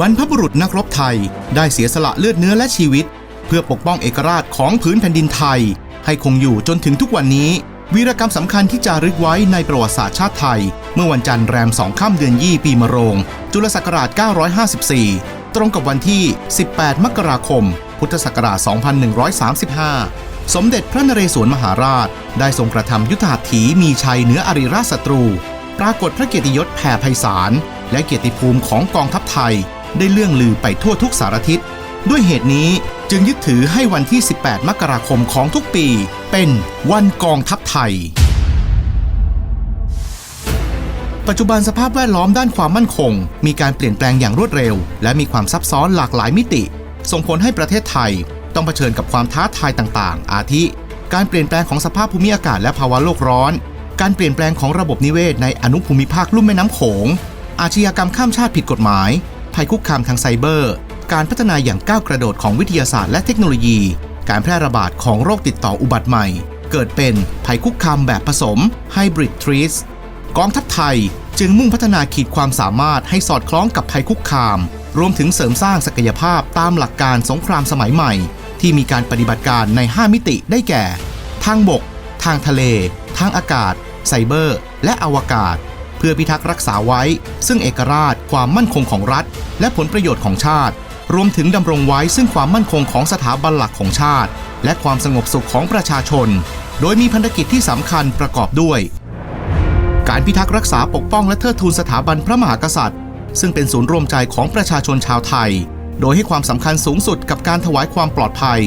บรรพบุรุษนักรบไทยได้เสียสละเลือดเนื้อและชีวิต เพื่อปกป้องเอกราชของผืนแผ่นดินไทย ให้คงอยู่จนถึงทุกวันนี้ วีรกรรมสำคัญที่จารึกไว้ในประวัติศาสตร์ชาติไทย เมื่อวันจันทร์แรมสองค่ำเดือนยี่ปีมะโรง จุลศักราช 954 ตรงกับวันที่ 18 มกราคม พุทธศักราช 2135 สมเด็จพระนเรศวรมหาราช ได้ทรงกระทำยุทธหัตถีมีชัยเหนืออริราชศัตรู ปรากฏพระเกียรติยศแผ่ไพศาลและเกียรติภูมิของกองทัพไทย ได้เลื่องลือไปทั่วทุกสารทิศ ด้วยเหตุนี้จึงยึดถือให้วันที่ 18 มกราคมของทุกปี เป็นวันกองทัพไทย ปัจจุบันสภาพแวดล้อมด้านความมั่นคง มีการเปลี่ยนแปลงอย่างรวดเร็ว และมีความซับซ้อนหลากหลายมิติ ส่งผลให้ประเทศไทย ต้องเผชิญกับความท้าทายต่างๆ อาทิ การเปลี่ยนแปลงของสภาพภูมิอากาศและภาวะโลกร้อน การเปลี่ยนแปลงของระบบนิเวศในอนุภูมิภาคลุ่มแม่น้ำโขงอาชญากรรมข้ามชาติผิดกฎหมาย ภัยคุกคามทางไซเบอร์ การพัฒนาอย่างก้าวกระโดดของวิทยาศาสตร์และเทคโนโลยี การแพร่ระบาดของโรคติดต่ออุบัติใหม่ เกิดเป็นภัยคุกคามแบบผสม Hybrid Threats กองทัพไทยจึงมุ่งพัฒนาขีดความสามารถให้สอดคล้องกับภัยคุกคาม รวมถึงเสริมสร้างศักยภาพตามหลักการสงครามสมัยใหม่ ที่มีการปฏิบัติการใน 5 มิติได้แก่ ทางบก ทางทะเล ทางอากาศ ไซเบอร์ และอวกาศ พื่อพิทักษ์รักษาไว้ ซึ่งเอกราช ความมั่นคงของรัฐ และผลประโยชน์ของชาติ รวมถึงดำรงไว้ซึ่งความมั่นคงของสถาบันหลักของชาติ และความสงบสุขของประชาชน โดยมีพันธกิจที่สำคัญประกอบด้วย การพิทักษ์รักษาปกป้องและเทิดทูนสถาบันพระมหากษัตริย์ ซึ่งเป็นศูนย์รวมใจของประชาชนชาวไทย โดยให้ความสำคัญสูงสุดกับการถวายความปลอดภัย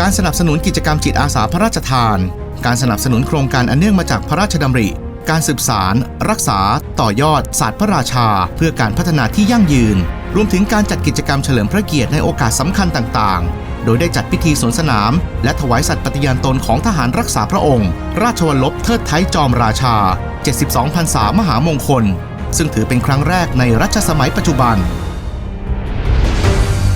การสนับสนุนกิจกรรมจิตอาสาพระราชทาน การสนับสนุนโครงการอันเนื่องมาจากพระราชดำริ การสืบสาร รักษา ต่อยอด ศาสตร์พระราชา เพื่อการพัฒนาที่ยั่งยืน รวมถึงการจัดกิจกรรมเฉลิมพระเกียรติในโอกาสสำคัญต่างๆ โดยได้จัดพิธีสวนสนาม และถวายสัตย์ปฏิญาณตนของทหารรักษาพระองค์ ราชวัลลบเทิดไทยจอมราชา 72พรรษามหามงคล ซึ่งถือเป็นครั้งแรกในรัชสมัยปัจจุบัน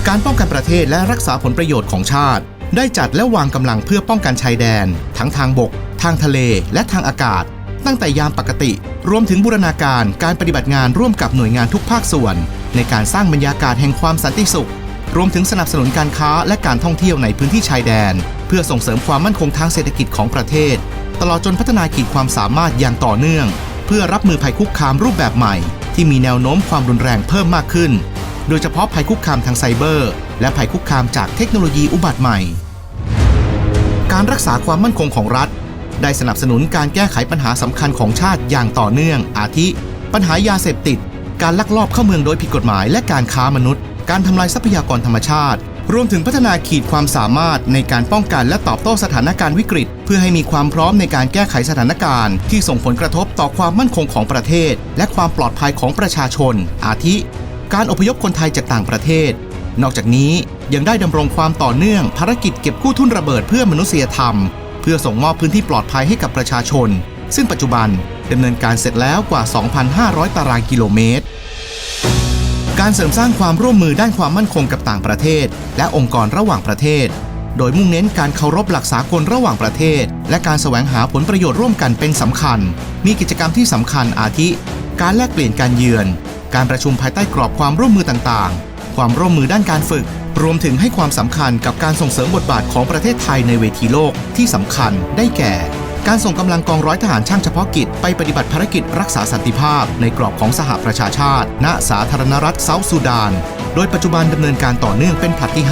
การป้องกันประเทศและรักษาผลประโยชน์ของชาติ ได้จัดและวางกำลังเพื่อป้องกันชายแดน ทั้งทางบก ทางทะเล และทางอากาศ ตั้งแต่ยามปกติ รวมถึงบูรณาการการปฏิบัติงานร่วมกับหน่วยงานทุกภาคส่วน ในการสร้างบรรยากาศแห่งความสันติสุข รวมถึงสนับสนุนการค้าและการท่องเที่ยวในพื้นที่ชายแดน เพื่อส่งเสริมความมั่นคงทางเศรษฐกิจของประเทศ ตลอดจนพัฒนาขีดความสามารถอย่างต่อเนื่อง เพื่อรับมือภัยคุกคามรูปแบบใหม่ ที่มีแนวโน้มความรุนแรงเพิ่มมากขึ้น โดยเฉพาะภัยคุกคามทางไซเบอร์ และภัยคุกคามจากเทคโนโลยีอุบัติใหม่ การรักษาความมั่นคงของรัฐ ได้สนับสนุนการแก้ไขปัญหาสำคัญของชาติอย่างต่อเนื่อง อาทิ ปัญหายาเสพติด การลักลอบเข้าเมืองโดยผิดกฎหมาย และการค้ามนุษย์ การทำลายทรัพยากรธรรมชาติ รวมถึงพัฒนาขีดความสามารถในการป้องกันและตอบโต้สถานการณ์วิกฤต เพื่อให้มีความพร้อมในการแก้ไขสถานการณ์ ที่ส่งผลกระทบต่อความมั่นคงของประเทศ และความปลอดภัยของประชาชน อาทิ การอพยพคนไทยจากต่างประเทศ นอกจากนี้ยังได้ดำรงความต่อเนื่องภารกิจเก็บกู้ทุนระเบิดเพื่อมนุษยธรรม พื่อส่งมอบพื้นที่ปลอดภัยให้กับประชาชน ซึ่งปัจจุบันดำเนินการเสร็จแล้วกว่า 2,500 ตารางกิโลเมตร การเสริมสร้างความร่วมมือด้านความมั่นคงกับต่างประเทศ และองค์กรระหว่างประเทศ โดยมุ่งเน้นการเคารพหลักสากลระหว่างประเทศ และการแสวงหาผลประโยชน์ร่วมกันเป็นสำคัญ มีกิจกรรมที่สำคัญอาทิ การแลกเปลี่ยนการเยือน การประชุมภายใต้กรอบความร่วมมือต่างๆ ความร่วมมือด้านการฝึก รวมถึงให้ความสำคัญกับการส่งเสริมบทบาทของประเทศไทยในเวทีโลกที่สำคัญได้แก่ การส่งกำลังกองร้อยทหารช่างเฉพาะกิจไปปฏิบัติภารกิจรักษาสันติภาพ ในกรอบของสหประชาชาติ ณสาธารณรัฐเซาท์ซูดาน โดยปัจจุบันดำเนินการต่อเนื่องเป็นผลัดที่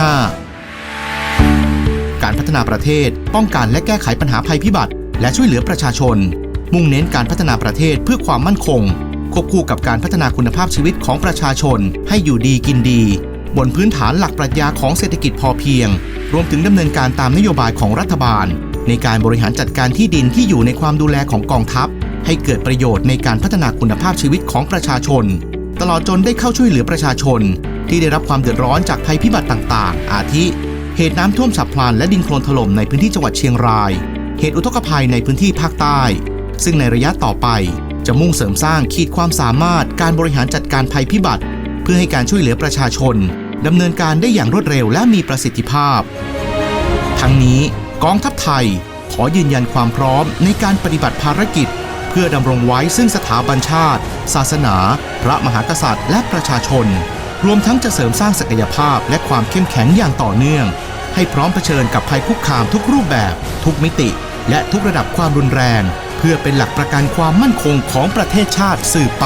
5 การพัฒนาประเทศ ป้องกันและแก้ไขปัญหาภัยพิบัติ และช่วยเหลือประชาชน มุ่งเน้นการพัฒนาประเทศเพื่อความมั่นคงควบคู่กับการพัฒนาคุณภาพชีวิตของประชาชนให้อยู่ดีกินดี บนพื้นฐานหลักปรัชญาของเศรษฐกิจพอเพียง รวมถึงดำเนินการตามนโยบายของรัฐบาล ในการบริหารจัดการที่ดินที่อยู่ในความดูแลของกองทัพ ให้เกิดประโยชน์ในการพัฒนาคุณภาพชีวิตของประชาชน ตลอดจนได้เข้าช่วยเหลือประชาชน ที่ได้รับความเดือดร้อนจากภัยพิบัติต่างๆ อาทิ เหตุน้ำท่วมฉับพลันและดินโคลนถล่มในพื้นที่จังหวัดเชียงราย เหตุอุทกภัยในพื้นที่ภาคใต้ ซึ่งในระยะต่อไป จะมุ่งเสริมสร้างขีดความสามารถการบริหารจัดการภัยพิบัติ เพื่อให้การช่วยเหลือประชาชน ดำเนินการได้อย่างรวดเร็วและมีประสิทธิภาพ ทั้งนี้กองทัพไทยขอยืนยันความพร้อมในการปฏิบัติภารกิจ เพื่อดำรงไว้ซึ่งสถาบันชาติ ศาสนา พระมหากษัตริย์ และประชาชน รวมทั้งจะเสริมสร้างศักยภาพและความเข้มแข็งอย่างต่อเนื่อง ให้พร้อมเผชิญกับภัยคุกคามทุกรูปแบบ ทุกมิติ และทุกระดับความรุนแรง เพื่อเป็นหลักประกันความมั่นคงของประเทศชาติสืบไป